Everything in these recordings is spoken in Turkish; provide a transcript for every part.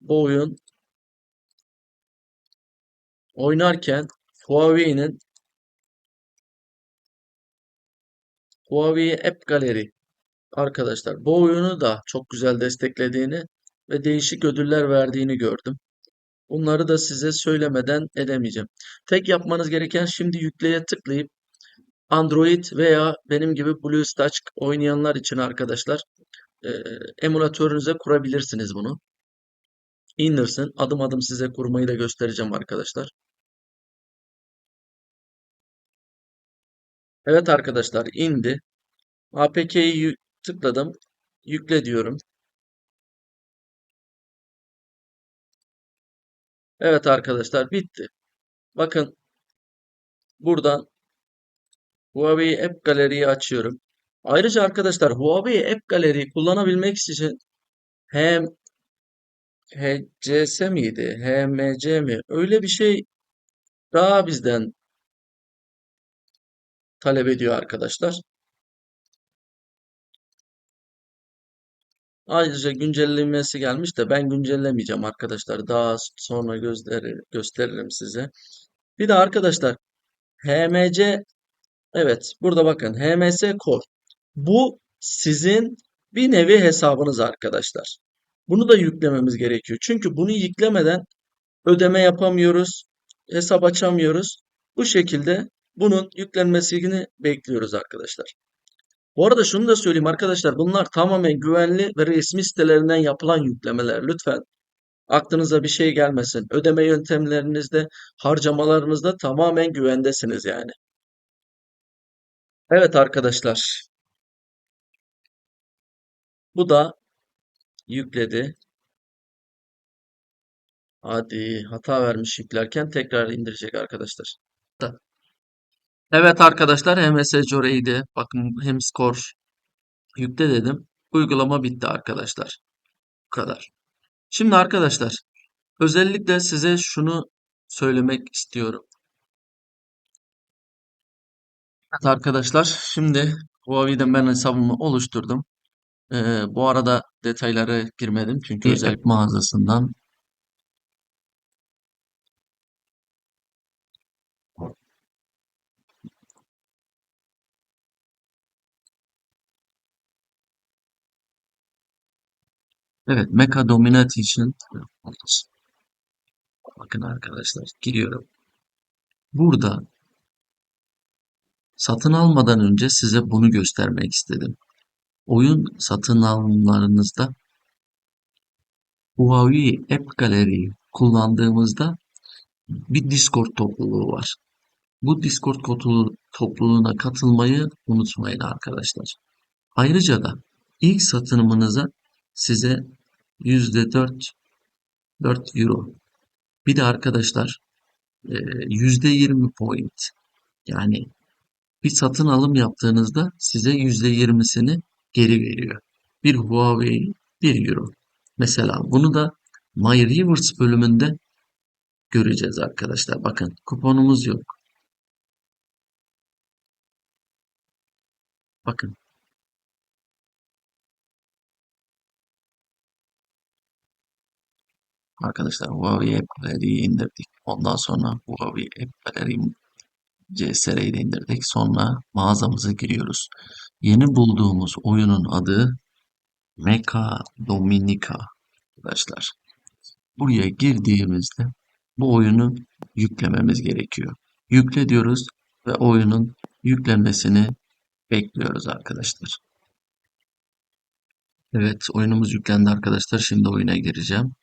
bu oyun oynarken Huawei'nin Huawei App Gallery arkadaşlar bu oyunu da çok güzel desteklediğini ve değişik ödüller verdiğini gördüm. Bunları da size söylemeden edemeyeceğim. Tek yapmanız gereken şimdi yükleye tıklayıp Android veya benim gibi BlueStacks oynayanlar için arkadaşlar e, emülatörünüze kurabilirsiniz bunu. İndirsin. Adım adım size kurmayı da göstereceğim arkadaşlar. Evet arkadaşlar indi. APK'yi tıkladım. Yükle diyorum. Evet arkadaşlar bitti. Bakın buradan Huawei App Gallery'yi açıyorum. Ayrıca arkadaşlar Huawei App Gallery'yi kullanabilmek için hem HCS miydi? HMC mi? Öyle bir şey daha bizden talep ediyor arkadaşlar. Ayrıca güncellemesi gelmiş de ben güncellemeyeceğim arkadaşlar. Daha sonra gösterir, gösteririm size. Bir de arkadaşlar HMC evet burada bakın HMS Core. Bu sizin bir nevi hesabınız arkadaşlar. Bunu da yüklememiz gerekiyor. Çünkü bunu yüklemeden ödeme yapamıyoruz, hesap açamıyoruz. Bu şekilde bunun yüklenmesini bekliyoruz arkadaşlar. Bu arada şunu da söyleyeyim arkadaşlar. Bunlar tamamen güvenli ve resmi sitelerinden yapılan yüklemeler. Lütfen aklınıza bir şey gelmesin. Ödeme yöntemlerinizde, harcamalarınızda tamamen güvendesiniz yani. Evet arkadaşlar. Bu da yükledi. Hadi hata vermiş yüklerken tekrar indirecek arkadaşlar. Da. Evet arkadaşlar HMS Jore'ydi. Bakın hem skor yükle dedim. Uygulama bitti arkadaşlar. Bu kadar. Şimdi arkadaşlar özellikle size şunu söylemek istiyorum. Evet arkadaşlar şimdi Huawei'den ben hesabımı oluşturdum. Ee, bu arada detaylara girmedim çünkü özel mağazasından Evet, Mecha Domination Bakın arkadaşlar giriyorum. Burada satın almadan önce size bunu göstermek istedim. Oyun satın alımlarınızda Huawei App Gallery'yi kullandığımızda bir Discord topluluğu var. Bu Discord topluluğuna katılmayı unutmayın arkadaşlar. Ayrıca da ilk satınımınıza size %4 4 euro. Bir de arkadaşlar %20 point yani bir satın alım yaptığınızda size %20'sini geri veriyor. Bir Huawei 1 euro. Mesela bunu da My Rewards bölümünde göreceğiz arkadaşlar. Bakın kuponumuz yok. Bakın Arkadaşlar Huawei App Gallery'yi indirdik. Ondan sonra Huawei App Gallery CSR'yi indirdik. Sonra mağazamıza giriyoruz. Yeni bulduğumuz oyunun adı Mecha Dominica arkadaşlar. Buraya girdiğimizde bu oyunu yüklememiz gerekiyor. Yükle diyoruz ve oyunun yüklenmesini bekliyoruz arkadaşlar. Evet oyunumuz yüklendi arkadaşlar. Şimdi oyuna gireceğim.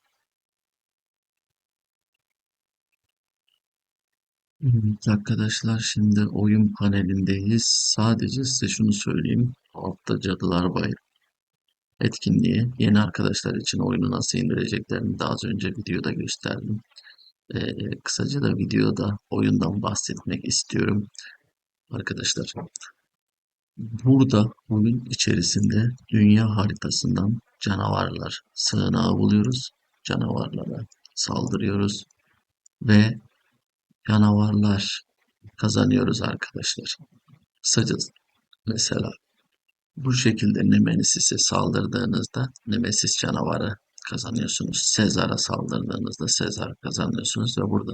Evet arkadaşlar şimdi oyun panelindeyiz. Sadece size şunu söyleyeyim. Altta Cadılar Bayramı etkinliği. Yeni arkadaşlar için oyunu nasıl indireceklerini daha az önce videoda gösterdim. Ee, kısaca da videoda oyundan bahsetmek istiyorum. Arkadaşlar burada oyun içerisinde dünya haritasından canavarlar sığınağı buluyoruz. Canavarlara saldırıyoruz ve canavarlar kazanıyoruz arkadaşlar. Kısacası mesela bu şekilde Nemesis'e saldırdığınızda Nemesis canavarı kazanıyorsunuz. Sezar'a saldırdığınızda Sezar kazanıyorsunuz ve burada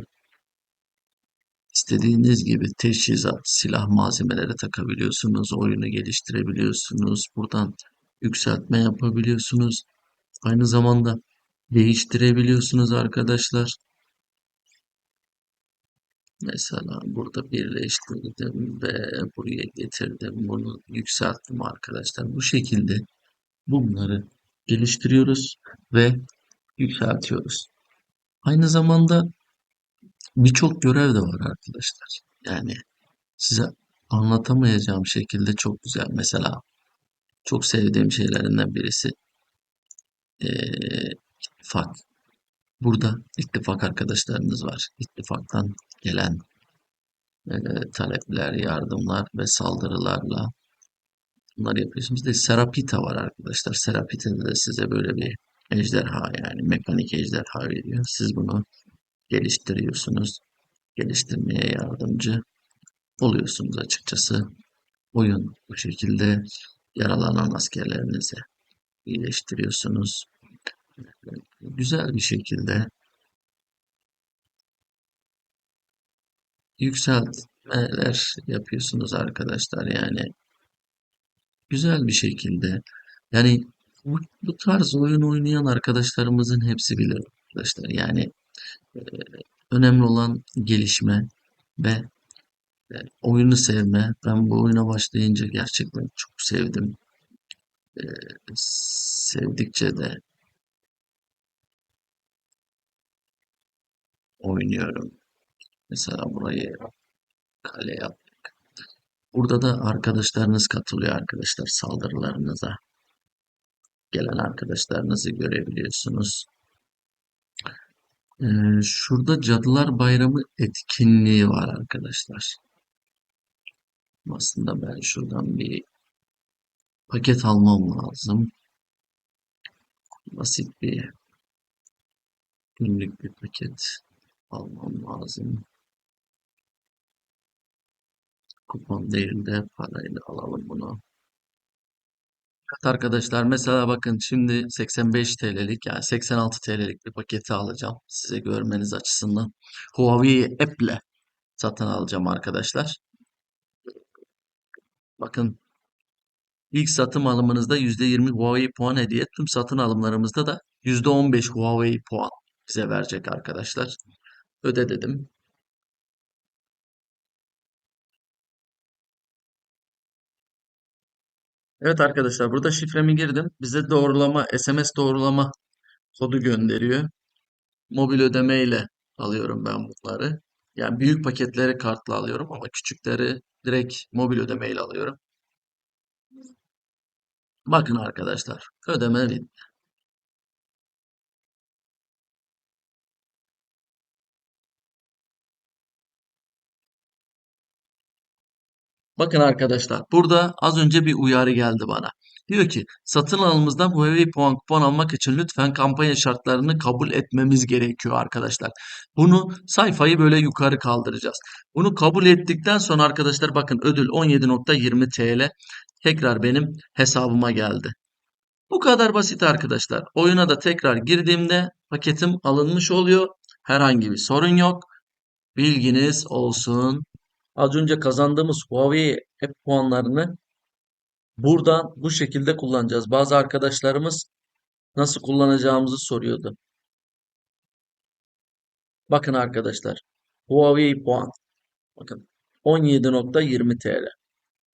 istediğiniz gibi teçhizat, silah malzemeleri takabiliyorsunuz. Oyunu geliştirebiliyorsunuz. Buradan yükseltme yapabiliyorsunuz. Aynı zamanda değiştirebiliyorsunuz arkadaşlar. Mesela burada birleştirdim ve buraya getirdim. Bunu yükselttim arkadaşlar. Bu şekilde bunları geliştiriyoruz ve yükseltiyoruz. Aynı zamanda birçok görev de var arkadaşlar. Yani size anlatamayacağım şekilde çok güzel. Mesela çok sevdiğim şeylerinden birisi eee ittifak. Burada ittifak arkadaşlarınız var. İttifaktan gelen eee, talepler, yardımlar ve saldırılarla bunları yapıyorsunuz. Bir de Serapita var arkadaşlar. Serapita'da da size böyle bir ejderha yani mekanik ejderha veriyor. Siz bunu geliştiriyorsunuz. Geliştirmeye yardımcı oluyorsunuz açıkçası. Oyun bu şekilde yaralanan askerlerinizi iyileştiriyorsunuz. Güzel bir şekilde yükseltmeler yapıyorsunuz arkadaşlar. Yani güzel bir şekilde. Yani bu, bu tarz oyun oynayan arkadaşlarımızın hepsi bilir arkadaşlar. Yani e, önemli olan gelişme ve e, oyunu sevme. Ben bu oyuna başlayınca gerçekten çok sevdim. E, sevdikçe de oynuyorum. Mesela burayı kale yap. Burada da arkadaşlarınız katılıyor arkadaşlar saldırılarınıza. Gelen arkadaşlarınızı görebiliyorsunuz. Ee, şurada Cadılar Bayramı etkinliği var arkadaşlar. Aslında ben şuradan bir paket almam lazım. Basit bir günlük bir paket almam lazım. Kupon değil de parayla alalım bunu. Evet arkadaşlar mesela bakın şimdi 85 TL'lik yani 86 TL'lik bir paketi alacağım. Size görmeniz açısından. Huawei App'le satın alacağım arkadaşlar. Bakın ilk satım alımınızda %20 Huawei puan hediye. Tüm satın alımlarımızda da %15 Huawei puan bize verecek arkadaşlar. Öde dedim. Evet arkadaşlar burada şifremi girdim. Bize doğrulama, SMS doğrulama kodu gönderiyor. Mobil ödeme ile alıyorum ben bunları. Yani büyük paketleri kartla alıyorum ama küçükleri direkt mobil ödeme ile alıyorum. Bakın arkadaşlar ödeme bitti. Bakın arkadaşlar burada az önce bir uyarı geldi bana. Diyor ki satın alımımızdan Huawei puan kupon almak için lütfen kampanya şartlarını kabul etmemiz gerekiyor arkadaşlar. Bunu sayfayı böyle yukarı kaldıracağız. Bunu kabul ettikten sonra arkadaşlar bakın ödül 17.20 TL tekrar benim hesabıma geldi. Bu kadar basit arkadaşlar. Oyuna da tekrar girdiğimde paketim alınmış oluyor. Herhangi bir sorun yok. Bilginiz olsun. Az önce kazandığımız Huawei App puanlarını buradan bu şekilde kullanacağız. Bazı arkadaşlarımız nasıl kullanacağımızı soruyordu. Bakın arkadaşlar. Huawei puan. Bakın 17.20 TL.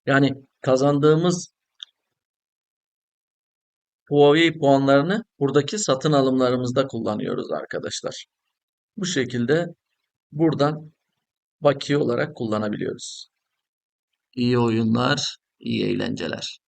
Yani kazandığımız Huawei puanlarını buradaki satın alımlarımızda kullanıyoruz arkadaşlar. Bu şekilde buradan bakiye olarak kullanabiliyoruz. İyi oyunlar, iyi eğlenceler.